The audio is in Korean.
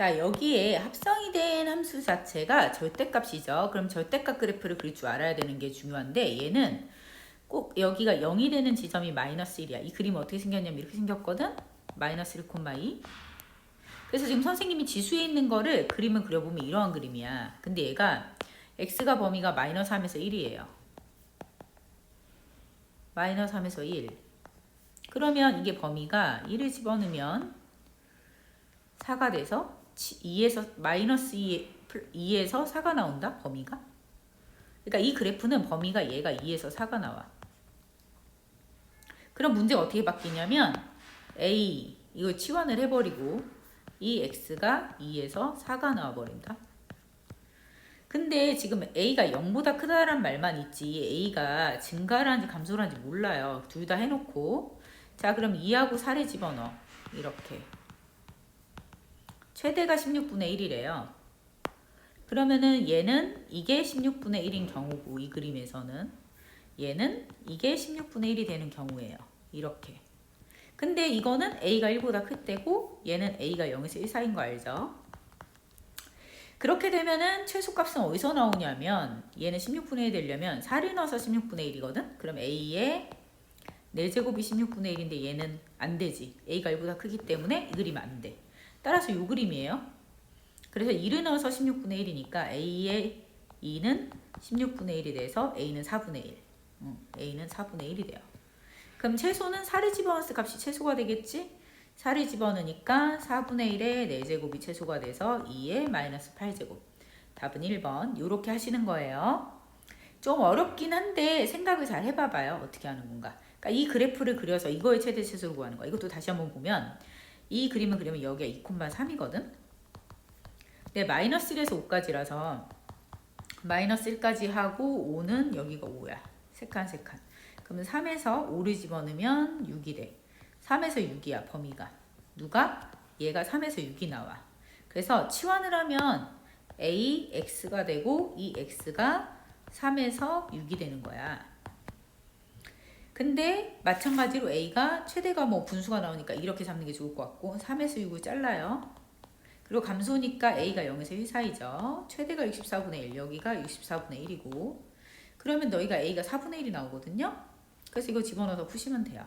자, 여기에 합성이 된 함수 자체가 절대값이죠. 그럼 절대값 그래프를 그릴 줄 알아야 되는 게 중요한데 얘는 꼭 여기가 0이 되는 지점이 마이너스 1이야. 이 그림 어떻게 생겼냐면 이렇게 생겼거든. 마이너스 1, 2. 그래서 지금 선생님이 지수에 있는 거를 그림을 그려보면 이러한 그림이야. 근데 얘가 x가 범위가 마이너스 3에서 1이에요. 마이너스 3에서 1. 그러면 이게 범위가 1을 집어넣으면 4가 돼서 2에서 마이너스 2, 2에서 4가 나온다? 범위가? 그러니까 이 그래프는 범위가 얘가 2에서 4가 나와. 그럼 문제가 어떻게 바뀌냐면 a 이거 치환을 해버리고 이 x가 2에서 4가 나와버린다. 근데 지금 a가 0보다 크다란 말만 있지 a가 증가라는지 감소라는지 몰라요. 둘 다 해놓고. 자 그럼 2하고 4를 집어넣어. 이렇게 최대가 16분의 1이래요. 그러면은 얘는 이게 16분의 1인 경우고 이 그림에서는 얘는 이게 16분의 1이 되는 경우예요. 이렇게. 근데 이거는 a가 1보다 클 때고 얘는 a가 0에서 1 사이인 거 알죠? 그렇게 되면은 최소값은 어디서 나오냐면 얘는 16분의 1 되려면 4를 넣어서 16분의 1이거든? 그럼 a의 4제곱이 16분의 1인데 얘는 안 되지. a가 1보다 크기 때문에 이 그림 안 돼. 따라서 요 그림이에요. 그래서 1을 넣어서 16분의 1이니까 a의 2는 16분의 1이 돼서 a는 4분의 1. 응, a는 4분의 1이 돼요. 그럼 최소는 4를 집어넣었을 값이 최소가 되겠지? 4를 집어넣으니까 4분의 1의 4제곱이 최소가 돼서 2의 마이너스 8제곱. 답은 1번. 이렇게 하시는 거예요. 좀 어렵긴 한데 생각을 잘 해봐봐요. 어떻게 하는 건가. 그러니까 이 그래프를 그려서 이거의 최대 최소를 구하는 거야. 이것도 다시 한번 보면 이 그림을 그리면 여기가 2,3이거든. 네, 마이너스 1에서 5까지라서 마이너스 1까지 하고 5는 여기가 5야. 세 칸, 세 칸. 그러면 3에서 5를 집어넣으면 6이 래. 3에서 6이야, 범위가. 누가? 얘가 3에서 6이 나와. 그래서 치환을 하면 a, x가 되고 이 x가 3에서 6이 되는 거야. 근데 마찬가지로 a가 최대가 뭐 분수가 나오니까 이렇게 잡는 게 좋을 것 같고 3에서 6을 잘라요. 그리고 감소니까 a가 0에서 1 사이죠. 최대가 64분의 1, 여기가 64분의 1이고 그러면 너희가 a가 4분의 1이 나오거든요. 그래서 이거 집어넣어서 푸시면 돼요.